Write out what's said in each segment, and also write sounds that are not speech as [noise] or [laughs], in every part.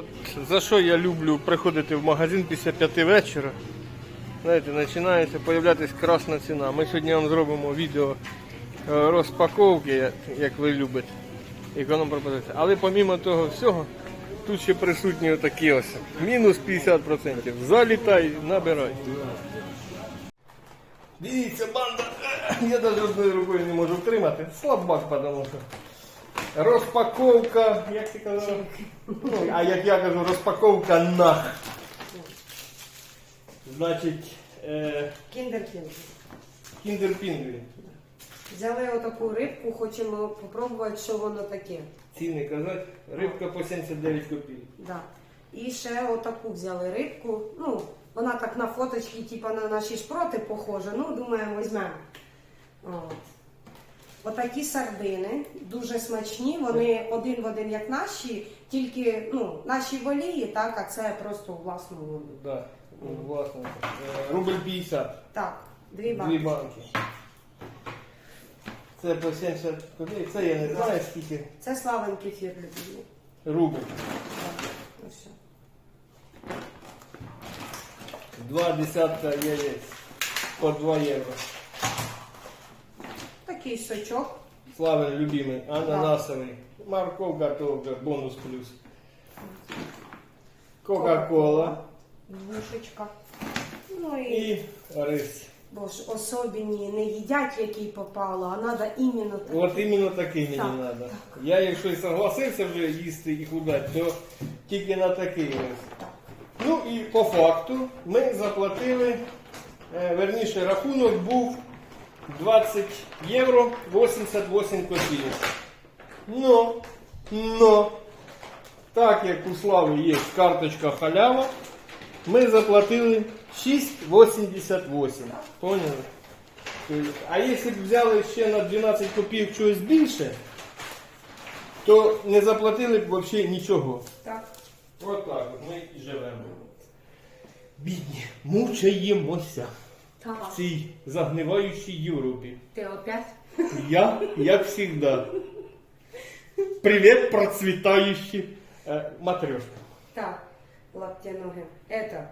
От за що я люблю приходити в магазин після п'яти вечора. Знаєте, починається з'являтися красна ціна. Ми сьогодні вам зробимо відео е, розпаковки, як- ви любите. Економ пропозиція. Але помімо того всього, тут ще присутні отакі ось. Мінус 50%. Залітай, набирай. Дивіться, банда. Я навіть одною рукою не можу втримати. Слабак, тому що. Розпаковка, як ти казав? А як я кажу, розпаковка на. Значить, е, Кіндеркінг. кіндер пінгвін. Взяли отаку рибку, хочемо попробувати, що воно таке. Ціни казати, рибка по 79 копійок. Да. І ще отаку взяли рибку. Ну, вона так на фоточці, типа на наші шпроти похожа. Ну, думаємо, візьмемо. От. Отакі сардини, дуже смачні, вони один в один, як наші, тільки ну, наші в олії, так, а це просто у власному воду. Да, ну, власне. Е, Рубль 50. Так, дві Дві банки. банки. Це по 70 копійок. Це я не знаю скільки. Це славен кефір любимий. Рубль. Так, ось все. Два десятка яєць. По 2 євро. Такий сочок. Славен любимый, ананасовый. Морковка тоже, бонус плюс. Кока-кола Душечка. Ну і и рис. бо ж особені не їдять, який попало, а треба іменно так. От іменно такий мені Так, треба. Я якщо і согласився вже їсти і худати, то тільки на такий рис. Ну і по факту ми заплатили, е, верніше рахунок був 20 євро 88 копійок. Но, но, так як у Слави є карточка халява, ми заплатили 6,88. Поняли? Тобто, А якщо б взяли ще на 12 копійок чогось більше, то не заплатили б взагалі нічого. Так. От так от ми і живемо. Бідні, мучаємося. В цій загниваючій Європі. Ти опять? Я, як завжди. Привіт, процвітаючі е, матрешка. Так. Лаптя ноги. Это.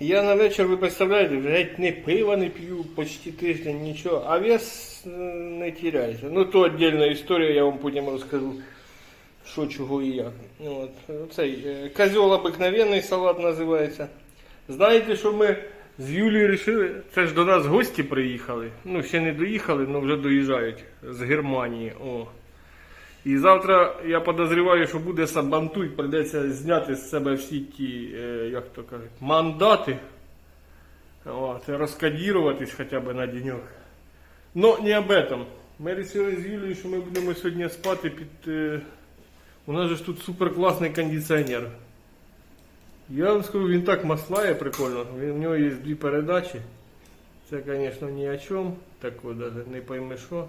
Я на вечір, ви представляєте, вже геть не пива не п'ю почти тиждень, нічого, а вес е, не тіряється. Ну, то віддільна історія, я вам потім розкажу, що, чого і як. Ну, От, цей е, козьол обикновенний салат називається. Знаєте, що ми з Юлією вирішили? Це ж до нас гості приїхали. Ну, ще не доїхали, але вже доїжджають з Германії. О. І завтра я подозріваю, що буде сабантуй, прийдеться зняти з себе всі ті, е, як то кажуть, мандати. От, розкодіруватись хоча б на денек. Но не об этом. Ми вирішили з Юлією, що ми будемо сьогодні спати під. е, У нас же ж тут супер класний кондиціонер. Я вам скажу, він так маслає прикольно. Він, у нього є дві передачі. Це, звісно, ні о чому. Такого навіть не пойми що.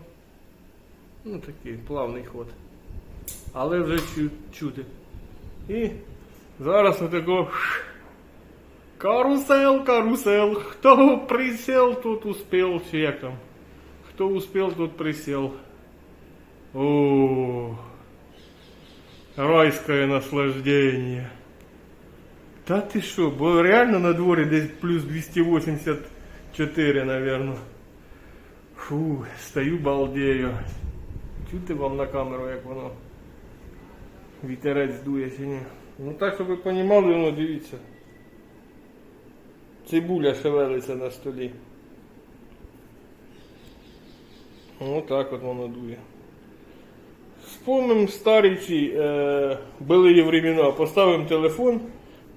Ну такий плавний ход. Але вже чу- чути. І зараз отако. Карусел, карусел. Хто присел, тот успел. Чи як там? Хто успел, тот присел. О, райское наслаждение. Та ти що, бо реально на дворі десь плюс 284, наверное. Фу, стою балдею. Чути вам на камеру, як воно вітерець дує чи ні. Ну так, щоб ви розуміли, воно дивіться. Цибуля шевелиться на столі. Ну так от воно дує. Вспомним старі ці е, були времена. Поставимо телефон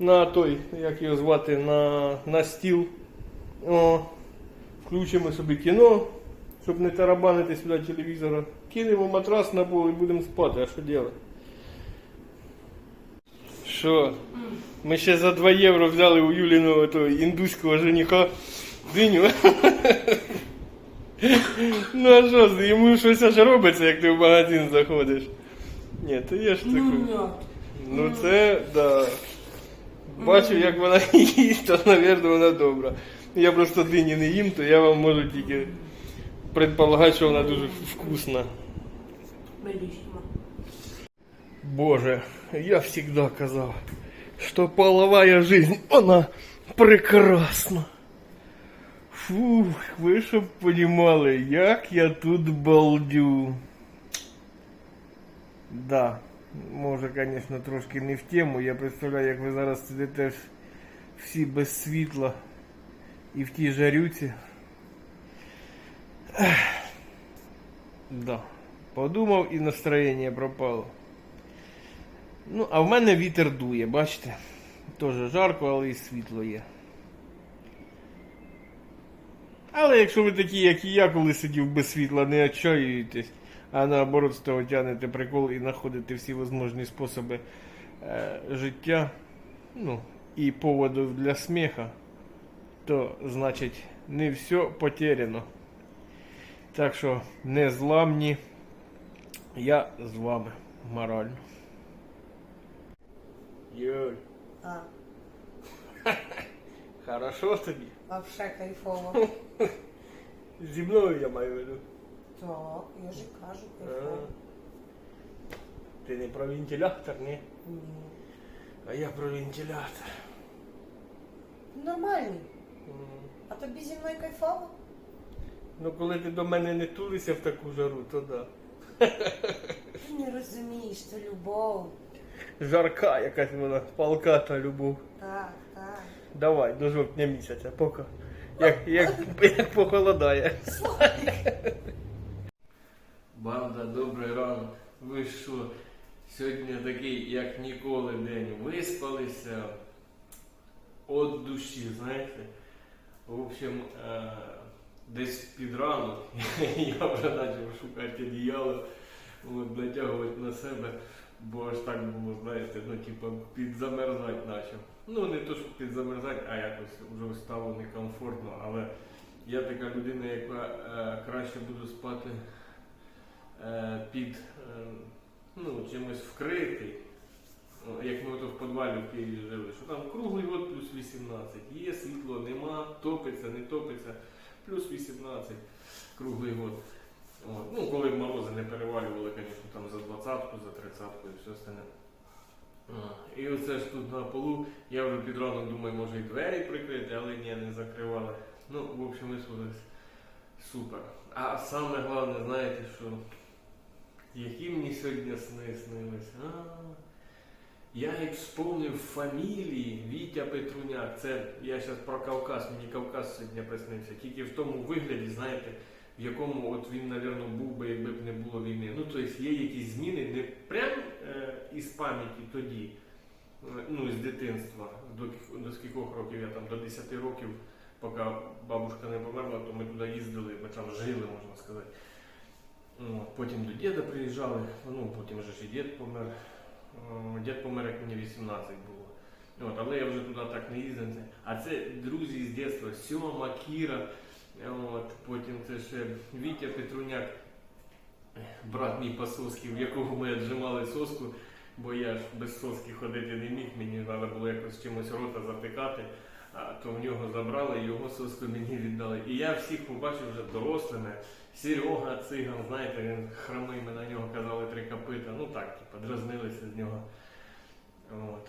на той, як його звати, на, на стіл. О, включимо собі кіно, щоб не тарабанити сюди телевізора. Кинемо матрас на пол і будемо спати, а що робити? Що? Ми ще за 2 євро взяли у Юліного того індуського жениха диню. [laughs] Ну а що, йому щось аж робиться, як ти в магазин заходиш. Ні, то є ж таке. Ну це, да. Бачу, як вона [laughs] їсть, то, мабуть, вона добра. Я просто дині не їм, то я вам можу тільки предполагати, що вона дуже вкусна. Белісімо. Боже, я всегда казав, что половая жизнь, она прекрасна. Фух, ви щоб понімали, як я тут балдю. Да, Може, звісно, трошки не в тему. Я представляю, як ви зараз сидите всі без світла і в тій жарюці. Да. Подумав і настроєння пропало. Ну, а в мене вітер дує, бачите? Тоже жарко, але і світло є. Але якщо ви такі, як і я, коли сидів без світла, не отчаюєтесь, а наоборот з того тянете прикол і знаходите всі можливі способи е, життя, ну, і поводів для сміха, то значить не все потеряно. Так що не зламні, я з вами морально. Юль, А, [laughs] хорошо тобі? вообще кайфово. [laughs] Зі мною я маю в виду. Так, я же кажу, А. Ти не про вентилятор, ні? Ні. А я про вентилятор. Нормальний. М. А тобі зі мною кайфово? Ну коли ти до мене не тулися в таку жару, то да. Ти не розумієш, це любов. Жарка якась вона, палка та любов. Так, так. Давай, до жовтня місяця, поки. Як, як, як похолодає. Банда, добрий ранок. Ви що? Сьогодні такий, як ніколи, день. Виспалися от душі, знаєте. В общем, е, десь під ранок [laughs] я вже почав шукати одіяло, натягувати на себе, бо аж так було, знаєте, ну, типу, підзамерзати почав. Ну, не то, що підзамерзати, а якось вже стало некомфортно, але я така людина, яка е, краще буду спати під е, ну, чимось вкритий. Як ми ото в підвалі в Києві жили, що там круглий год плюс 18. Є світло, нема, топиться, не топиться, плюс 18 круглий год. От. Ну, коли морози не перевалювали, звісно, там за 20-ку, за 30-ку і все остальне. І оце ж тут на полу, я вже під ранок думаю, може і двері прикрити, але ні, не закривали. Ну, в общем, висвалилось супер. А саме головне, знаєте, що які мені сьогодні сни снились. Я як вспомнив фамілії Вітя Петруняк. Це я зараз про Кавказ, мені Кавказ сьогодні приснився. Тільки в тому вигляді, знаєте, в якому от він, напевно, був би, якби б не було війни. Ну, тобто є якісь зміни, не прям е, із пам'яті тоді, е, ну, з дитинства, до, до скількох років, я там до 10 років, поки бабушка не померла, то ми туди їздили, ми там жили, можна сказати. Ну, Потім до діда приїжджали, ну потім вже ж і дід помер. Дід помер, як мені 18 було. От, але я вже туди так не їздив. А це друзі з дитинства, Сьома, Кіра, от, потім це ще Вітя Петруняк, брат мій Пасовський, в якого ми віджимали соску, бо я ж без соски ходити не міг, мені треба було якось чимось рота затикати. То в нього забрали, його соску мені віддали. І я всіх побачив вже дорослими. Серега Циган, знаєте, він хромий, ми на нього казали три копита. Ну так, типу, з нього. От.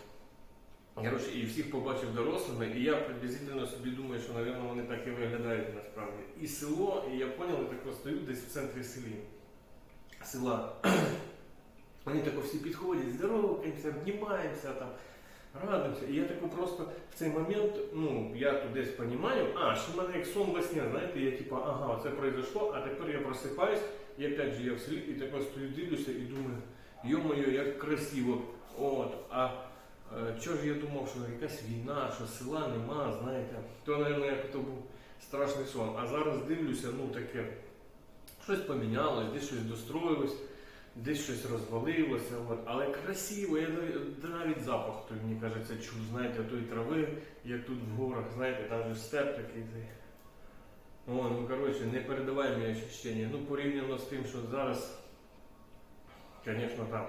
Коротше, і всіх побачив дорослими, і я приблизительно собі думаю, що, мабуть, вони так і виглядають насправді. І село, і я я так стою десь в центрі селі. села. [clears throat] Вони тако всі підходять, здороваємося, обнімаємося там, радуємося. І я тако просто в цей момент, ну, я тут десь розумію, а, що в мене як сон во сні, знаєте, я типу, ага, це произошло, а тепер я просипаюсь, і опять же я в селі, і тако стою, дивлюся і думаю, йо-моє, як красиво. От, а е, чого ж я думав, що якась війна, що села нема, знаєте, то, мабуть, як то був страшний сон. А зараз дивлюся, ну таке, щось помінялось, десь щось достроїлось, десь щось розвалилося, от. але красиво, я навіть- запах той, мені кажеться, чув, знаєте, тої трави, як тут в горах, знаєте, там же степ такий. О, ну коротше, непередаваємі ощущення. Ну, порівняно з тим, що зараз, звісно, там.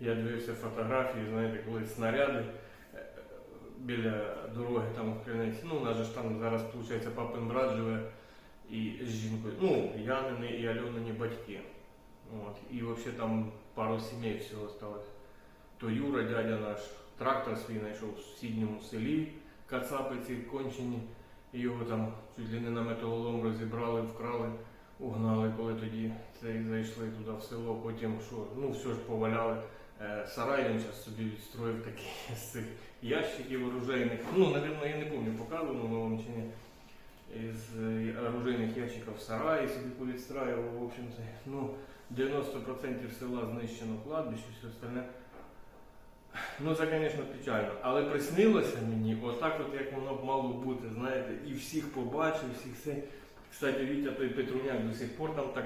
Я дивився фотографії, знаєте, коли снаряди е, біля дороги там в Криниці. Ну, у нас же ж там зараз, виходить, папин брат живе і з жінкою. Ну, Янини і Альонині батьки. От. І взагалі там пару сімей всього сталося. то Юра, дядя наш, трактор свій знайшов в сусідньому селі, кацапи ці кончені. І його там чуть ли не на металолом розібрали, вкрали, угнали, коли тоді цей зайшли туди в село. Потім що, ну все ж поваляли. Е, Сарай він зараз собі відстроїв такий [laughs] з цих ящиків оружейних. Ну, напевно, я не пам'ятаю, показував вам чи ні. Із е, оружейних ящиків сараї собі повідстраював, в общем-то. Ну, 90% села знищено кладбище, все остальне. Ну, це, звісно, печально. Але приснилося мені, отак, от як воно б мало бути, знаєте, і всіх побачив, всіх все. Кстати, Вітя той Петруняк до сих пор там так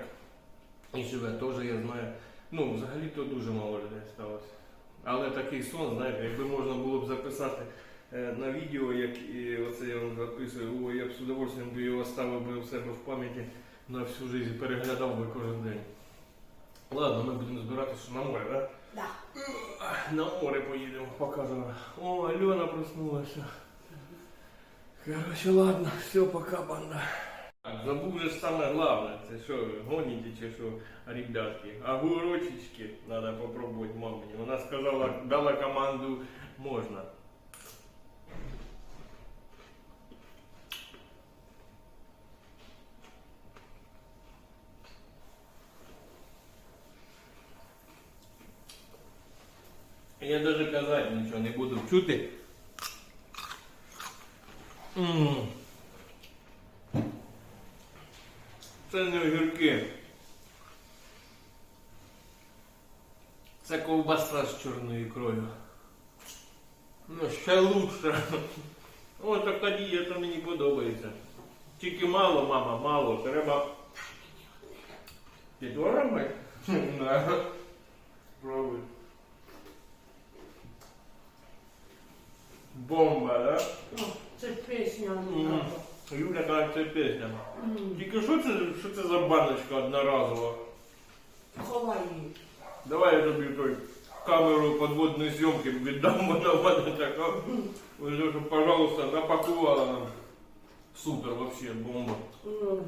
і живе, теж я знаю. Ну, взагалі то дуже мало людей сталося. Але такий сон, знаєте, якби можна було б записати е, на відео, як і оце я вам записую, о, я б з удовольствием би його ставив би у себе в пам'яті на всю життя, переглядав би кожен день. Ладно, ми будемо збиратися на море, так? Да. На море поїдемо, покажемо. О, Альона проснулася. Короче, ладно, все, пока, банда. Так, забув же саме главное, це що, гоніте чи що, ребятки. Огурочечки надо попробувати мамині. Вона сказала, дала команду можна. Я даже казати нічого не буду чути. М. Це не огірки. Це ковбаса з чорною ікрою. Ну, ще лучше. О, така дієта мені подобається. Тільки мало, мама, мало. Треба. [laughs] Да. Пробуй. Бомба, да? О, Це пісня. Мгм. Юля каже, це пісня. М, Тільки що це, що це за баночка одноразова? Ховай її. Давай я тобі той камеру подводної зйомки віддам, вона в мене така. Ось, що, пожалуйста, напакувала нам. Супер, вообще, бомба. М,